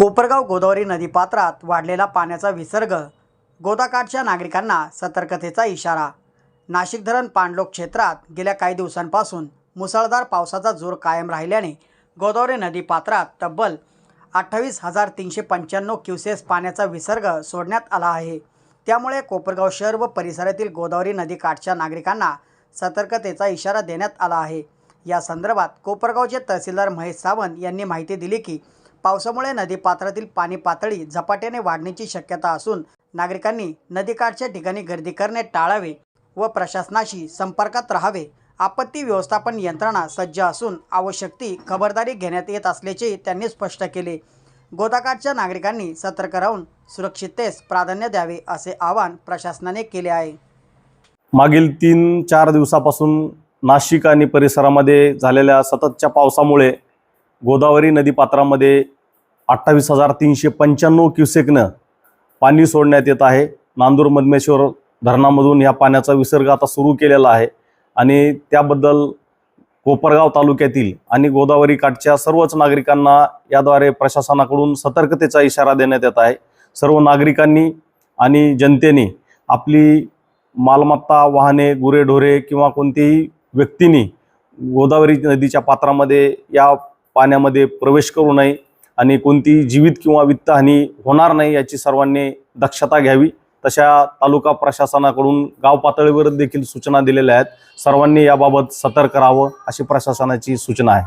कोपरगाव गोदावरी नदीपात्रात वाढलेला पाण्याचा विसर्ग गोदाकाठच्या नागरिकांना सतर्कतेचा इशारा. नाशिक धरण पाणलोक क्षेत्रात गेल्या काही दिवसांपासून मुसळधार पावसाचा जोर कायम राहिल्याने गोदावरी नदीपात्रात तब्बल अठ्ठावीस हजार तीनशे पंच्याण्णव क्युसेस पाण्याचा विसर्ग सोडण्यात आला आहे. त्यामुळे कोपरगाव शहर व परिसरातील गोदावरी नदीकाठच्या नागरिकांना सतर्कतेचा इशारा देण्यात आला आहे. या संदर्भात कोपरगावचे तहसीलदार महेश सावंत यांनी माहिती दिली की पावसामुळे नदीपात्रातील पाणी पातळी झपाट्याने वाढण्याची शक्यता असून नागरिकांनी नदीकाठच्या ठिकाणी गर्दी करणे टाळावे व प्रशासनाशी संपर्कात राहावे. आपत्ती व्यवस्थापन यंत्रणा सज्ज असून आवश्यक ती खबरदारी घेण्यात येत असल्याचे त्यांनी स्पष्ट केले. गोदाकाठच्या नागरिकांनी सतर्क राहून सुरक्षिततेस प्राधान्य द्यावे असे आवाहन प्रशासनाने केले आहे. मागील तीन चार दिवसापासून नाशिक आणि परिसरामध्ये झालेल्या सततच्या पावसामुळे गोदावरी नदीपात्रामध्ये अठ्ठावीस हजार तीनशे पंच्याण्णव क्युसेकनं पाणी सोडण्यात येत आहे. नांदूर मधमेश्वर धरणामधून ह्या पाण्याचा विसर्ग आता सुरू केलेला आहे आणि त्याबद्दल कोपरगाव तालुक्यातील आणि गोदावरी काठच्या सर्वच नागरिकांना याद्वारे प्रशासनाकडून सतर्कतेचा इशारा देण्यात येत आहे. सर्व नागरिकांनी आणि जनतेने आपली मालमत्ता वाहने गुरेढोरे किंवा कोणतीही व्यक्तींनी गोदावरी नदीच्या पात्रामध्ये या पाण्यामध्ये प्रवेश करू नये आणि कोणतीही जीवित किंवा वित्तहानी होणार नाही याची सर्वांनी दक्षता घ्यावी. तशा तालुका प्रशासनाकडून गाव पातळीवर देखील सूचना दिलेल्या आहेत. सर्वांनी याबाबत सतर्क राहावं अशी प्रशासनाची सूचना आहे.